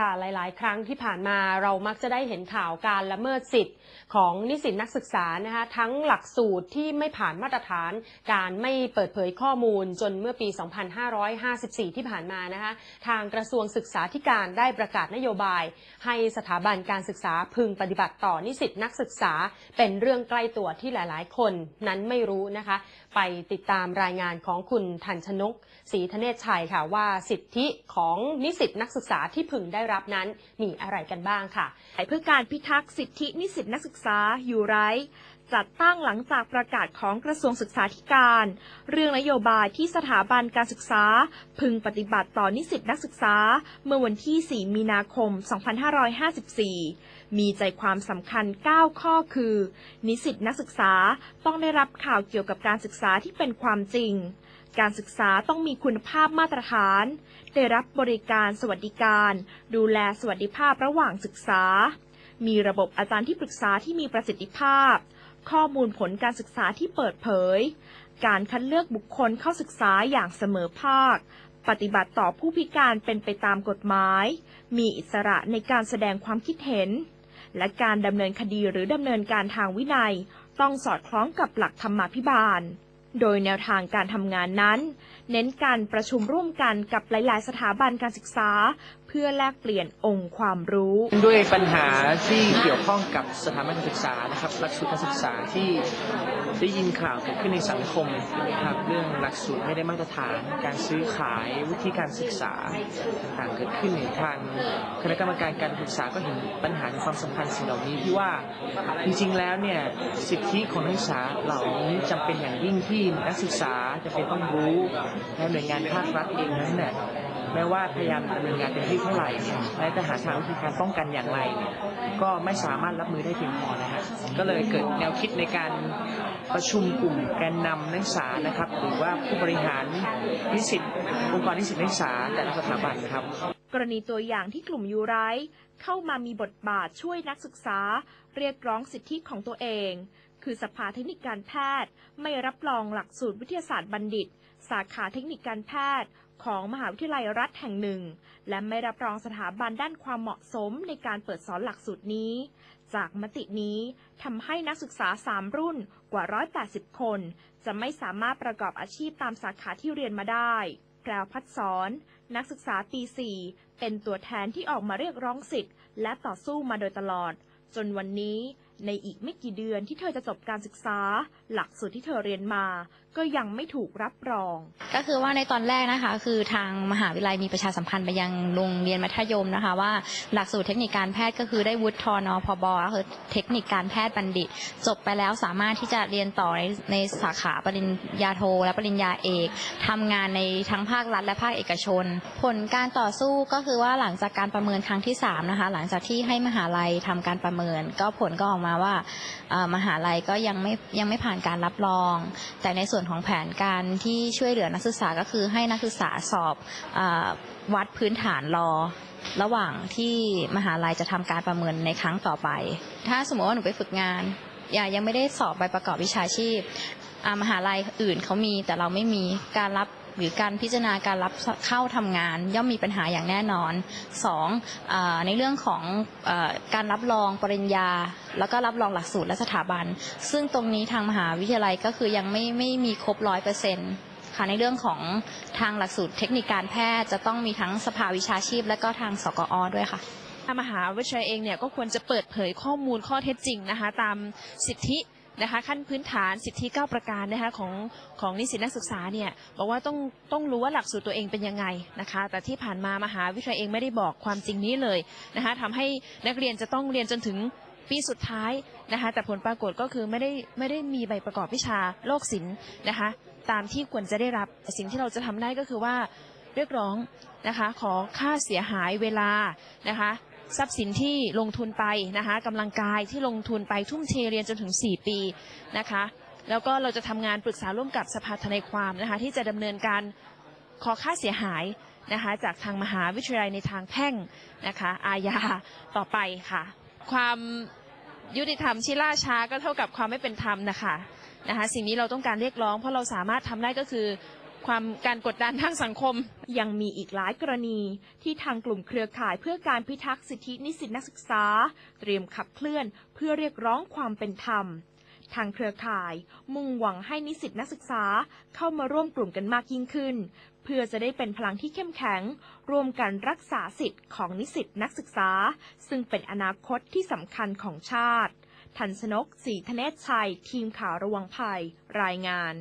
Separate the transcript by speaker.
Speaker 1: ค่ะหลาย ๆ ครั้งที่ผ่านมาเรามักจะได้เห็นข่าวการละเมิดสิทธิ์ของนิสิตนักศึกษานะคะทั้งหลักสูตรที่ไม่ผ่านมาตรฐาน การไม่เปิดเผยข้อมูลจนเมื่อปี 2554 ที่ผ่านมานะคะทางกระทรวงศึกษาธิการได้ประกาศนโยบาย ให้สถาบันการศึกษาพึงปฏิบัติต่อนิสิตนักศึกษา เป็นเรื่องใกล้ตัวที่หลาย ๆ คนนั้นไม่รู้นะคะ ไปติดตามรายงานของคุณทันชนกศรีธเนศชัยค่ะว่าสิทธิของนิสิตนักศึกษาที่พึงได้ได้รับนั้นมีอะไรกันบ้างค่ะ
Speaker 2: เพื่อการพิทักษ์สิทธินิสิตนักศึกษาอยู่ไร้ จัดตั้งหลังจากประกาศของกระทรวงศึกษาธิการ เรื่องนโยบายที่สถาบันการศึกษา พึงปฏิบัติต่อนิสิตนักศึกษา เมื่อวันที่ 4 มีนาคม 2554 มีใจความสำคัญ 9 ข้อคือ นิสิตนักศึกษาต้องได้รับข่าวเกี่ยวกับการศึกษาที่เป็นความจริงการศึกษาต้องมีคุณภาพมาตรฐาน ได้รับบริการสวัสดิการ ดูแลสวัสดิภาพระหว่างศึกษา มีระบบอาจารย์ที่ปรึกษาที่มีประสิทธิภาพ ข้อมูลผลการศึกษาที่เปิดเผย การคัดเลือกบุคคลเข้าศึกษาอย่างเสมอภาค ปฏิบัติต่อผู้พิการเป็นไปตามกฎหมาย มีอิสระในการแสดงความคิดเห็น และการดำเนินคดีหรือดำเนินการทางวินัย ต้องสอดคล้องกับหลักธรรมาภิบาล โดยแนวทางการทำงานนั้น เน้นการประชุมร่วมกันกับหลาย ๆ สถาบันการศึกษา พื่อแลกเปลี่ยนองค์ความรู้
Speaker 3: ด้วยปัญหาที่เกี่ยวข้องกับสถาบันการศึกษานะครับหลักสูตรการศึกษาที่ได้ยินข่าวเกิดขึ้นในสังคมนะครับเรื่องหลักสูตรไม่ได้มาตรฐาน การซื้อขายวิธีการศึกษาต่างๆเกิดขึ้นในทางคณะกรรมการการศึกษาก็เห็นปัญหาในความสำคัญสิ่งเหล่านี้ที่ว่าจริงๆแล้วเนี่ยสิทธิของนักศึกษาเหล่านี้จำเป็นอย่างยิ่งที่นักศึกษาจะเป็นต้องรู้และหน่วยงานภาครัฐเองนั้นเนี่ย แม้ว่าพยายามดำเนินงานเต็มที่เท่าไหร่และจะหาทางวิธีการป้องกันอย่างไรเนี่ยก็ไม่สามารถรับมือได้เพียงพอนะฮะก็เลยเกิดแนวคิดในการประชุมกลุ่มแกนนำนักศึกษานะครับ หรือว่าผู้บริหารนิสิตองค์กรนิสิตนักศึกษาแต่ละสถาบันครับ
Speaker 2: กรณีตัวอย่างที่กลุ่มยูไรเข้ามามีบทบาทช่วยนักศึกษา เรียกร้องสิทธิของตัวเอง คือสภาเทคนิคการแพทย์ ไม่รับรองหลักสูตรวิทยาศาสตร์บัณฑิต สาขาเทคนิคการแพทย์ ของมหาวิทยาลัยรัฐแห่งหนึ่ง และไม่รับรองสถาบันด้านความเหมาะสมในการเปิดสอนหลักสูตรนี้ จากมตินี้ทำให้นักศึกษา 3 รุ่นกว่า 180 คน จะไม่สามารถประกอบอาชีพตามสาขาที่เรียนมาได้แพรวพัดสอน นักศึกษาปี 4 เป็นตัวแทนที่ออกมาเรียกร้องสิทธิ์ และต่อสู้มาโดยตลอด จนวันนี้ ในอีกไม่กี่เดือนที่เธอจะจบการศึกษา หลักสูตรที่เธอเรียนมา ก็ยังไม่ถูกรับรอง
Speaker 4: ก็คือว่าในตอนแรกนะคะ คือทางมหาวิทยาลัยมีประชาสัมพันธ์ไปยังโรงเรียนมัธยมนะคะ ว่าหลักสูตรเทคนิคการแพทย์ก็คือได้วุฒิทนพบก็คือเทคนิคการแพทย์บัณฑิต จบไปแล้วสามารถที่จะเรียนต่อในในสาขาปริญญาโท และปริญญาเอกทำงานในทั้งภาครัฐและภาคเอกชน ผลการต่อสู้ก็คือว่าหลังจากการประเมินครั้งที่สามนะคะหลังจากที่ให้มหาลัยทำการประเมิน ก็ผลก็ออกมาว่ามหาลัยก็ยังไม่ยังไม่ผ่านการรับรอง แต่ในส่วนของแผนการที่ช่วยเหลือนักศึกษาก็คือให้นักศึกษาสอบอวัดพื้นฐานรอ ระหว่างที่มหาลัยจะทำการประเมินในครั้งต่อไป ถ้าสมมติว่าหนูไปฝึกงานอย่ายังไม่ได้สอบใบประกอบวิชาชีพมหาลัยอื่นเขามีแต่เราไม่มีการรับ หรือการพิจารณาการรับเข้าทำงาน ย่อมมีปัญหาอย่างแน่นอนสองในเรื่องของอการรับรองปริญญา แล้วก็รับรองหลักสูตรและสถาบัน ซึ่งตรงนี้ทางมหาวิทยาลัยก็คือยังไม่ไม่มีครบร้อยเปอร์เซ็นต์ค่ะในเรื่องของทางหลักสูตรเทคนิคการแพทย์จะต้องมีทั้งสภาวิชาชีพ และก็ทางสกอด้วยค่ะ
Speaker 5: มหาวิทยาลัยเองเนี่ยก็ควรจะเปิดเผยข้อมูลข้อเท็จจริงนะคะ ตามสิทธิ นะคะ ขั้นพื้นฐานสิทธิ 9 ประการนะคะของของนิสิตนักศึกษาเนี่ยบอกว่าต้องต้องรู้ว่าหลักสูตรตัวเองเป็นยังไงนะคะ แต่ที่ผ่านมามหาวิทยาลัยเองไม่ได้บอกความจริงนี้เลยนะคะทำให้นักเรียนจะต้องเรียนจนถึงปีสุดท้ายนะคะ แต่ผลปรากฏก็คือไม่ได้ไม่ได้มีใบประกอบวิชาโลกศิลป์นะคะ ตามที่ควรจะได้รับสิ่งที่เราจะทำได้ก็คือว่าเรียกร้องนะคะ ขอค่าเสียหายเวลานะคะ ทรัพย์สินที่ลงทุนไปนะคะกำลังกายที่ลงทุนไปทุ่มเทเรียนจนถึง 4 ปีนะคะ แล้วก็เราจะทำงานปรึกษาร่วมกับสภาทนายความนะคะที่จะดำเนินการขอค่าเสียหายนะคะจากทางมหาวิทยาลัยในทางแพ่งนะคะอาญาต่อไปค่ะ ความยุติธรรมที่ล่าช้าก็เท่ากับความไม่เป็นธรรมนะคะนะคะสิ่งนี้เราต้องการเรียกร้องเพราะเราสามารถทำได้ก็คือ ความการกดดันทางสังคม
Speaker 2: ยังมีอีกหลายกรณีที่ทางกลุ่มเครือข่ายเพื่อการพิทักษ์สิทธินิสิตนักศึกษา เตรียมขับเคลื่อนเพื่อเรียกร้องความเป็นธรรม ทางเครือข่าย มุ่งหวังให้นิสิตนักศึกษาเข้ามาร่วมกลุ่มกันมากยิ่งขึ้น เพื่อจะได้เป็นพลังที่เข้มแข็ง ร่วมกันรักษาสิทธิ์ของนิสิตนักศึกษา ซึ่งเป็นอนาคตที่สำคัญของชาติ ทันสนกศรีธเนศชัย ทีมข่าวระวังภัย รายงาน